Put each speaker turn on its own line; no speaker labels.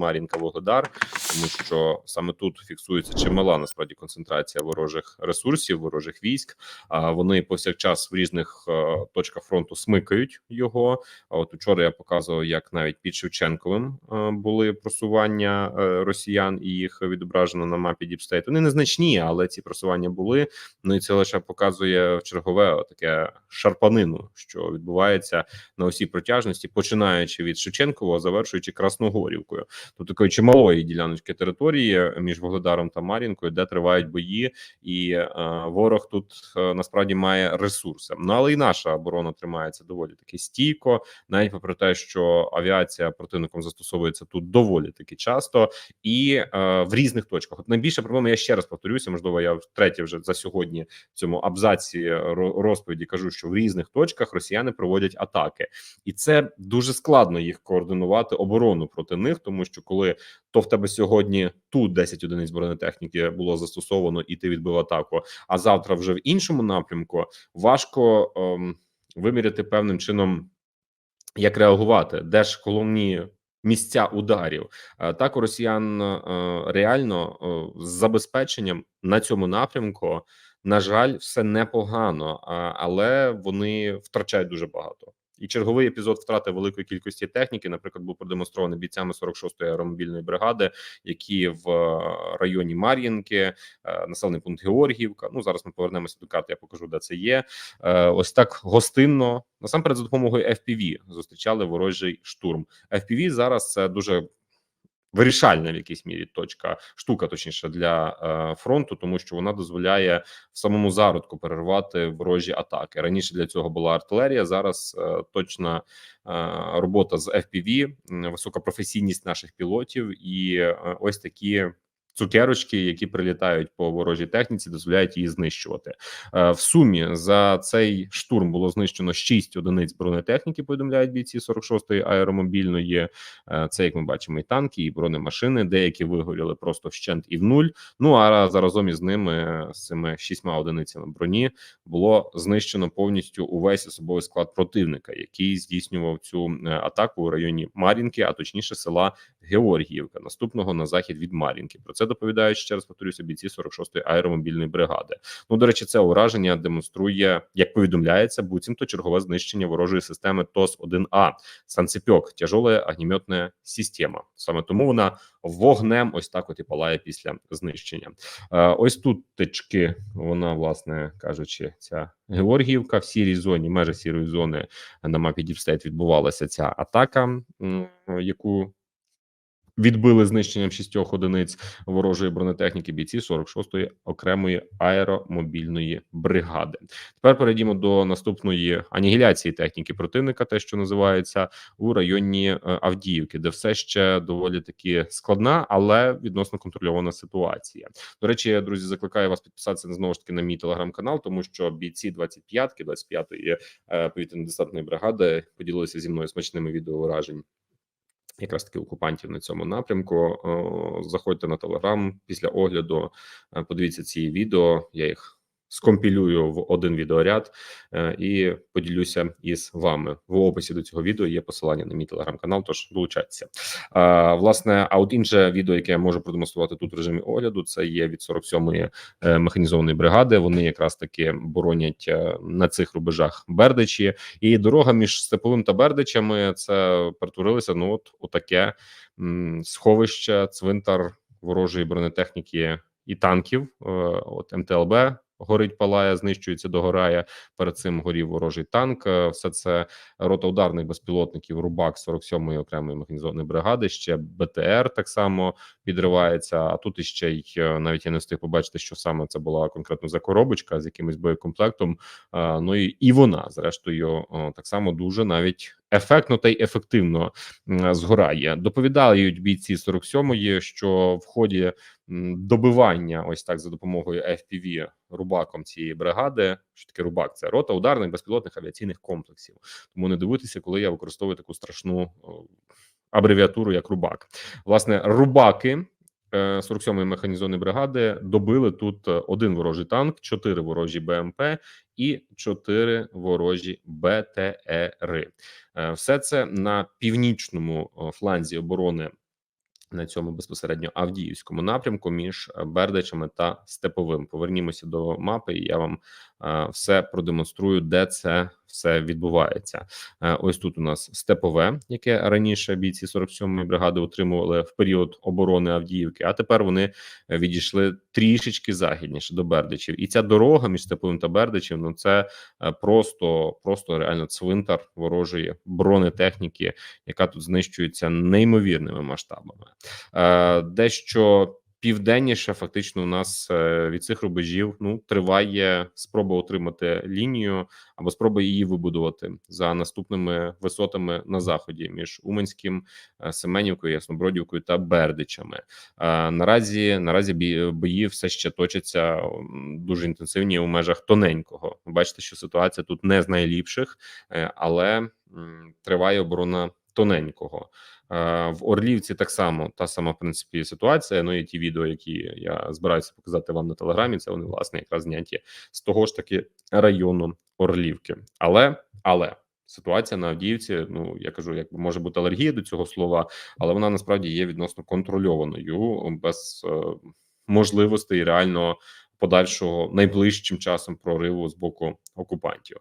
Мар'їнка, Вугледар, тому що саме тут фіксується чимала насправді концентрація ворожих ресурсів, ворожих військ. А вони повсякчас в різних е, точках фронту смикають його. А от учора я показував, як навіть під Шевченковим е, були просування е, росіян і їх відображено на мапі Діпстейт. Вони незначні, але ці просування були. Ну і це лише показує в чергове таке шарпанину, що відбувається на усій протяжності, починаючи від Шевченкова, завершуючи Красногорівкою. Тут такої чималої діляночки території між Вогледаром та Мар'їнкою, де тривають бої, і е, ворог тут е, насправді має ресурси. Ну але і наша оборона тримається доволі таки стійко, навіть попри те, що авіація противником застосовується тут доволі таки часто і е, в різних точках. От найбільша проблема, я ще раз повторюся, можливо, я втретє вже за сьогодні в цьому абзаці розповіді кажу, що в різних точках росіяни проводять атаки, і це дуже складно їх координувати оборону проти них, тому що коли то в тебе сьогодні тут 10 одиниць бронетехніки було застосовано, і ти відбив атаку. А завтра вже в іншому напрямку важко ем, виміряти певним чином, як реагувати, де ж головні. Місця ударів Е, так у росіян е, реально е, з забезпеченням на цьому напрямку, на жаль, все непогано, але вони втрачають дуже багато. І черговий епізод втрати великої кількості техніки, наприклад, був продемонстрований бійцями 46-ї аеромобільної бригади, які в е, районі Мар'їнки, е, населений пункт Георгіївка. Ну зараз ми повернемося до карти. Я покажу, де це є. Е, Ось так гостинно насамперед за допомогою FPV зустрічали ворожий штурм. FPV зараз це дуже вирішальна в якійсь мірі точка штука, точніше для е, фронту, тому що вона дозволяє в самому зародку перервати ворожі атаки. Раніше для цього була артилерія. Зараз е, точна е, робота з FPV, висока професійність наших пілотів, і ось такі. Цукерочки, які прилітають по ворожій техніці, дозволяють її знищувати. Е, В сумі за цей штурм було знищено 6 одиниць бронетехніки. Повідомляють бійці 46-ї аеромобільної. Е, Це як ми бачимо, і танки, і бронемашини. Деякі вигоріли просто вщент і в нуль. Ну а заразом із ними з цими шістьма одиницями броні було знищено повністю увесь особовий склад противника, який здійснював цю е, атаку у районі Мар'їнки, а точніше села Георгіївка, наступного на захід від Мар'їнки. Про це доповідають ще раз повторюся бійці 46-ї аеромобільної бригади. Ну до речі, це ураження демонструє, як повідомляється, буцімто чергове знищення ворожої системи ТОС 1 А Санцепьок, тяжола огнеметна система. Саме тому вона вогнем ось так от і палає після знищення. Е, Ось тут тички, вона, власне кажучи, ця Георгіївка в сірій зоні, межі сірої зони на мапі Діпстейт відбувалася ця атака, яку відбили знищенням шістьох одиниць ворожої бронетехніки бійці 46-ї окремої аеромобільної бригади. Тепер перейдімо до наступної анігіляції техніки противника, те, що називається у районі е, Авдіївки, де все ще доволі таки складна, але відносно контрольована ситуація. До речі, друзі, закликаю вас підписатися знову ж таки на мій телеграм-канал, тому що бійці 25-ки, 25-ї е, повітряно-десантної бригади поділилися зі мною смачними відео уражень якраз таки окупантів на цьому напрямку. Заходьте на телеграм після огляду. е, Подивіться ці відео. Я їх скомпілюю в один відеоряд е, і поділюся із вами. В описі до цього відео є посилання на мій телеграм-канал. Тож долучайтеся. Власне, а от інше відео, яке я можу продемонструвати тут в режимі огляду, це є від 47-ї е, механізованої бригади. Вони якраз таки боронять е, на цих рубежах Бердичі, і дорога між степовим та Бердичами це перетворилося. Ну от у таке сховище, цвинтар ворожої бронетехніки і танків. От МТЛБ горить, палає, знищується, догорає. Перед цим горів ворожий танк. Е, Все це рота ударних безпілотників Рубак 47-ї окремої механізованої бригади. Ще БТР так само підривається. А тут іще й е, навіть я не встиг побачити, що саме це була конкретно за коробочка з якимось боєкомплектом. Е, Ну і, і вона, зрештою, так само дуже навіть ефектно та й ефективно згорає. Доповідають бійці 47-ї, що в ході добивання, ось так за допомогою FPV рубаком цієї бригади. Що таке рубак? Це рота ударних безпілотних авіаційних комплексів. Тому не дивуйтеся, коли я використовую таку страшну абревіатуру, як рубак. Власне, рубаки. Е, 47-ї механізованої бригади добили тут е, один ворожий танк, чотири ворожі БМП і чотири ворожі БТРи. Е, Все це на північному фланзі оборони на цьому безпосередньо Авдіївському напрямку між е, Бердичами та Степовим. Повернімося до мапи, і я вам е, все продемонструю, де це все відбувається. Е, Ось тут у нас Степове, яке раніше бійці 47-ї бригади утримували в період оборони Авдіївки. А тепер вони е, відійшли трішечки західніше до Бердичів. І ця дорога між Степовим та Бердичем, ну це е, просто, просто реально цвинтар ворожої бронетехніки, яка тут знищується неймовірними масштабами. Е, Дещо південніше, фактично, у нас е, від цих рубежів ну триває спроба утримати лінію або спроба її вибудувати за наступними висотами на заході між Уманським, е, Семенівкою, Яснобродівкою та Бердичами. Е, Наразі наразі бої все ще точаться дуже інтенсивні у межах тоненького. Бачите, що ситуація тут не з найліпших, але триває оборона тоненького. Е, В Орлівці так само та сама в принципі ситуація. Ну і ті відео, які я збираюся показати вам на телеграмі, це вони власне якраз зняті з того ж таки району Орлівки. Але але ситуація на Авдіївці, ну я кажу, як може бути алергія до цього слова, але вона насправді є відносно контрольованою без е, можливостей реального подальшого найближчим часом прориву з боку окупантів.